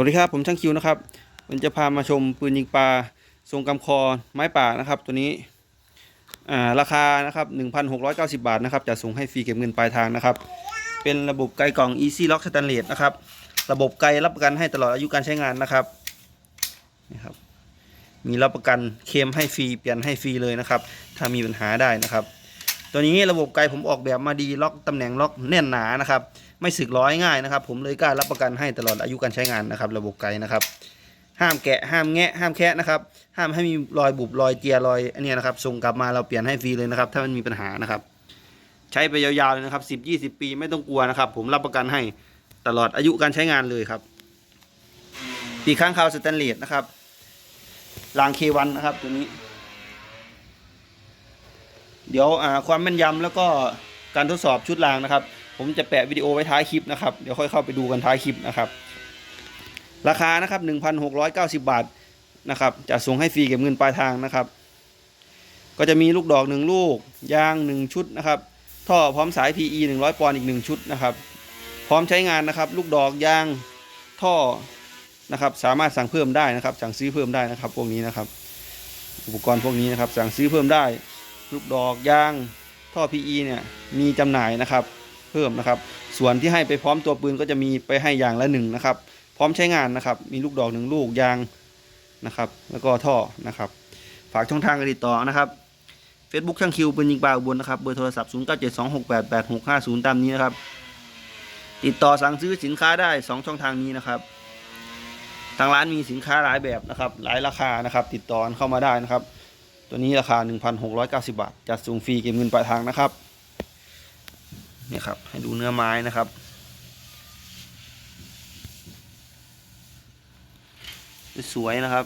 วัสดีครับผมช่างคิวนะครับมันจะพามาชมปืนยิงปลาทรงกำคอไม้ป่านะครับตัวนี้อ่าราคานะครับ1,690 บาทนะครับจะส่งให้ฟรีเก็บเงินปลายทางนะครับ เป็นระบบไกลกล่อง Easy Lock Stainless นะครับระบบไกลรับประกันให้ตลอดอายุการใช้งานนะครับนี่ครับมีรับประกันเคมให้ฟรีเปลี่ยนให้ฟรีเลยนะครับ ถ้ามีปัญหาได้นะครับ ตัวนี้ระบบไกลผมออกแบบมาดีล็อกตำแหน่งล็อกแน่นหนานะครับ ไม่สึกร้อยง่ายนะครับ ผมเลยกล้ารับประกันให้ตลอดอายุการใช้งานนะครับ ระบบไกลนะครับ ห้ามแกะห้ามแงะห้ามแคะนะครับ ห้ามให้มีรอยบุบรอยเจียรอยอันนี้นะครับส่งกลับมาเราเปลี่ยนให้ฟรีเลยนะครับ ถ้ามันมีปัญหานะครับ ใช้ไปยาวๆเลยนะครับสิบยี่สิบปีไม่ต้องกลัวนะครับ ผมรับประกันให้ตลอดอายุการใช้งานเลยครับปีกข้างคาวสแตนเลสนะครับรางเควันนะครับตัวนี้ เดี๋ยวความแม่นยำแล้วก็การทดสอบชุดรางนะครับ ผมจะแปะวิดีโอไว้ท้ายคลิปนะครับเดี๋ยวค่อยเข้าไปดูกันท้ายคลิปนะครับ ราคานะครับ 1,690 บาทนะครับจะส่งให้ฟรีเก็บเงินปลายทางนะครับ ก็จะมีลูกดอกหนึ่งลูก ยางหนึ่งชุดนะครับท่อพร้อมสาย PE 100 ปอนด์อีกหนึ่งชุดนะครับ พร้อมใช้งานนะครับ ลูกดอกยางท่อนะครับ สามารถสั่งเพิ่มได้นะครับ สั่งซื้อเพิ่มได้นะครับ พวกนี้นะครับ อุปกรณ์พวกนี้นะครับ สั่งซื้อเพิ่มได้ ลูกดอกยางท่อ PE เนี่ยมีจำหน่ายนะครับ เพิ่มนะครับ ส่วนที่ให้ไปพร้อมตัวปืนก็จะมีไปให้อย่างละหนึ่งนะครับ พร้อมใช้งานนะครับ มีลูกดอกหนึ่งลูกยางนะครับ แล้วก็ท่อนะครับ ฝากช่องทางการติดต่อนะครับ Facebook ช่างคิวปืนยิงปลาอุบลนะครับเบอร์โทรศัพท์ 0 9 7 2 6 8 8 6 5 0 ตามนี้นะครับ ติดต่อสั่งซื้อสินค้าได้ 2 ช่องทางนี้นะครับ ทางร้านมีสินค้าหลายแบบนะครับ หลายราคานะครับ ติดต่อเข้ามาได้นะครับ ตัวนี้ราคา 1,690 บาท จัดส่งฟรีเก็บเงินปลายทางนะครับนี่ครับ ให้ดูเนื้อไม้นะครับ สวยนะครับ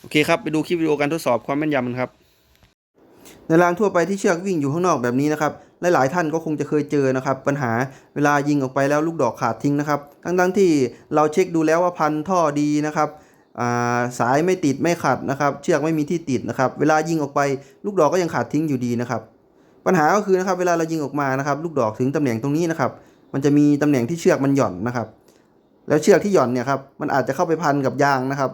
โอเคครับ ไปดูคลิปวิดีโอการทดสอบความแม่นยำกันครับ ในรางทั่วไปที่เชือกวิ่งอยู่ข้างนอกแบบนี้นะครับหลายๆท่านก็คงจะเคยเจอนะครับ ปัญหาเวลายิงออกไปแล้วลูกดอกขาดทิ้งนะครับทั้งๆที่เราเช็คดูแล้วว่าพันท่อดีนะครับาสายไม่ติดไม่ขัดนะครับ เชือกไม่มีที่ติดนะครับ เวลายิงออกไปลูกดอกก็ยังขาดทิ้งอยู่ดีนะครับ ปัญหาก็คือนะครับ เวลาเรายิงออกมานะครับ ลูกดอกถึงตำแหน่งตรงนี้นะครับ มันจะมีตำแหน่งที่เชือกมันหย่อนนะครับ แล้วเชือกที่หย่อนเนี่ยครับมันอาจจะเข้าไปพันกับยางนะครับ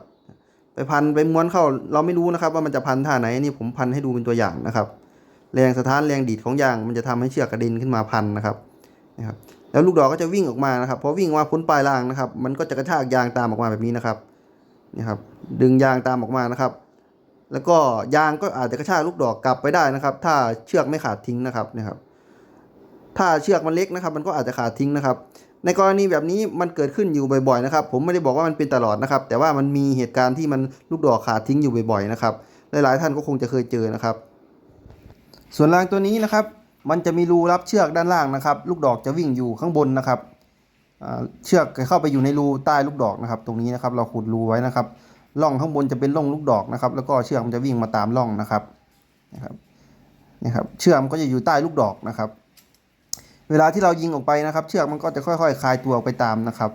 ไปพันไปม้วนเข้าเราไม่รู้นะครับว่ามันจะพันท่าไหนนี่ผมพันให้ดูเป็นตัวอย่างนะครับ แรงสถานแรงดีดของยางมันจะทำให้เชือกกระเด็นขึ้นมาพันนะครับนะครับแล้วลูกดอกก็จะวิ่งออกมานะครับพอวิ่งออกมาพ้นปลายรางนะครับ มันก็จะกระชากยางตามออกมาแบบนี้นะครับนี่ครับ ดึงยางตามออกมานะครับ แล้วก็ยางก็อาจจะกระชากลูกดอกกลับไปได้นะครับ ถ้าเชือกไม่ขาดทิ้งนะครับนะครับ ถ้าเชือกมันเล็กนะครับ มันก็อาจจะขาดทิ้งนะครับ ในกรณีแบบนี้มันเกิดขึ้นอยู่บ่อยๆนะครับ ผมไม่ได้บอกว่ามันเป็นตลอดนะครับ แต่ว่ามันมีเหตุการณ์ที่มันลูกดอกขาดทิ้งอยู่บ่อยๆนะครับ หลายๆท่านก็คงจะเคยเจอนะครับ ส่วนรางตัวนี้นะครับ มันจะมีรูรับเชือกด้านล่างนะครับ ลูกดอกจะวิ่งอยู่ข้างบนนะครับเชือกจะเข้าไปอยู่ในรูใต้ลูกดอกนะครับ ตรงนี้นะครับ เราขุดรูไว้นะครับร่องข้างบนจะเป็นร่องลูกดอกนะครับ แล้วก็เชือกมันจะวิ่งมาตามร่องนะครับนะครับนี่ครับเชือกมันก็จะอยู่ใต้ลูกดอกนะครับ เวลาที่เรายิงออกไปนะครับ เชือกมันก็จะค่อยๆคลายตัวออกไปตามนะครับ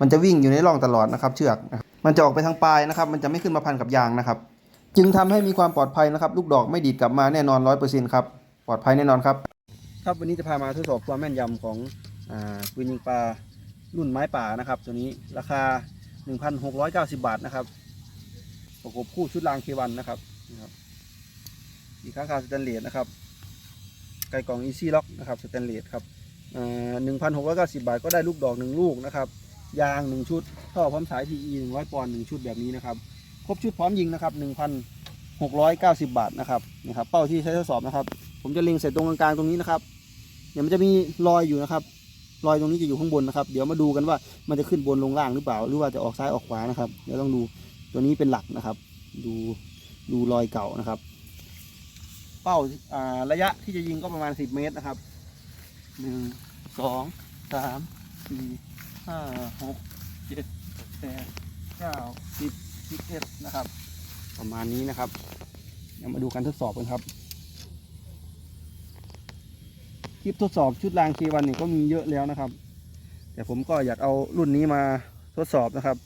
มันจะวิ่งอยู่ในร่องตลอดนะครับ เชือกมันจะออกไปทางปลายนะครับ มันจะไม่ขึ้นมาพันกับยางนะครับ จึงทำให้มีความปลอดภัยนะครับ ลูกดอกไม่ดีดกลับมาแน่นอนร้อยเปอร์เซ็นต์ครับปลอดภัยแน่นอนครับ ครับวันนี้จะพามาทดสอบความแม่นยำของอ่าปืนยิงปลารุ่นไม้ป่านะครับ ตัวนี้ราคา 1,690 บาทนะครับประกบคู่ชุดรางเควันนะครับนะครับอีกข้างคาสแตนเลสนะครับ ไก่กล่องอีซี่ล็อกนะครับสแตนเลสครับหนึ่งพันหกร้อยเก้าสิบบาทก็ได้ลูกดอกหนึ่งลูกนะครับยางหนึ่งชุดท่อพร้อมสาย PE หนึ่งร้อยปอนด์หนึ่งชุดแบบนี้นะครับครบชุดพร้อมยิงนะครับหนึ่งพันหกร้อยเก้าสิบบาทนะครับนะครับเป้าที่ใช้ทดสอบนะครับ ผมจะเล็งใส่ตรงกลางตรงนี้นะครับเดี๋ยวมันจะมีรอยอยู่นะครับรอยตรงนี้จะอยู่ข้างบนนะครับ เดี๋ยวมาดูกันว่ามันจะขึ้นบนลงล่างหรือเปล่า หรือว่าจะออกซ้ายออกขวานะครับ เดี๋ยวต้องดูตัวนี้เป็นหลักนะครับ ดูดูรอยเก่านะครับ เป้าอ่าระยะที่จะยิงก็ประมาณสิบเมตรนะครับหนึ่งสองสามสี่ห้าหกเจ็ดแปดเก้าสิบสิบเอ็ดนะครับ ประมาณนี้นะครับเดี๋ยวมาดูการทดสอบกันครับ คลิปทดสอบชุดรางเควันนี่ก็มีเยอะแล้วนะครับ แต่ผมก็อยากเอารุ่นนี้มาทดสอบนะครับ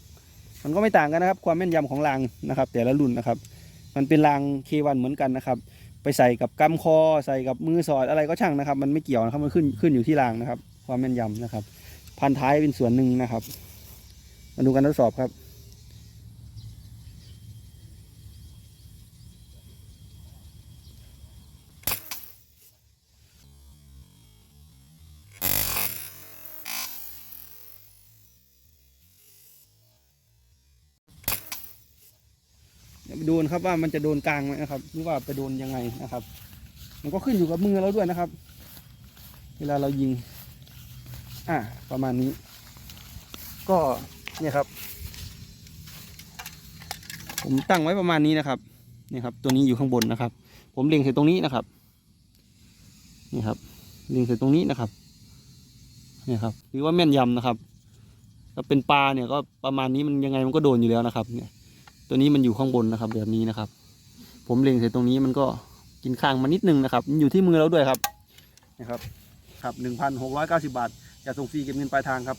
มันก็ไม่ต่างกันนะครับ ความแม่นยำของรางนะครับ แต่ละรุ่นนะครับ มันเป็นรางเควันเหมือนกันนะครับ ไปใส่กับกำคอ ใส่กับมือสอดอะไรก็ช่างนะครับ มันไม่เกี่ยวนะครับมันขึ้นขึ้นอยู่ที่รางนะครับ ความแม่นยำนะครับ พันท้ายเป็นส่วนหนึ่งนะครับ มาดูการทดสอบครับ เดี๋ยวไปดูนะครับว่ามันจะโดนกลางไหมนะครับหรือว่าไปโดนยังไงนะครับ มันก็ขึ้นอยู่กับมือเราด้วยนะครับ เวลาเรายิง อ่าประมาณนี้ ก็เนี่ยครับ ผมตั้งไว้ประมาณนี้นะครับนี่ครับ ตัวนี้อยู่ข้างบนนะครับ ผมเล็งใส่ตรงนี้นะครับนี่ครับเล็งใส่ตรงนี้นะครับเนี่ยครับถือว่าแม่นยำนะครับถ้าเป็นปลาเนี่ยก็ประมาณนี้มันยังไงมันก็โดนอยู่แล้วนะครับ เนี่ย ตัวนี้มันอยู่ข้างบนนะครับ แบบนี้นะครับ ผมเล็งใส่ตรงนี้มันก็กินข้างมานิดนึงนะครับมันอยู่ที่มือเราด้วยครับนะครับครับหนึ่งพันหกร้อยเก้าสิบาทจะส่งฟรีเก็บเงินปลายทางครับ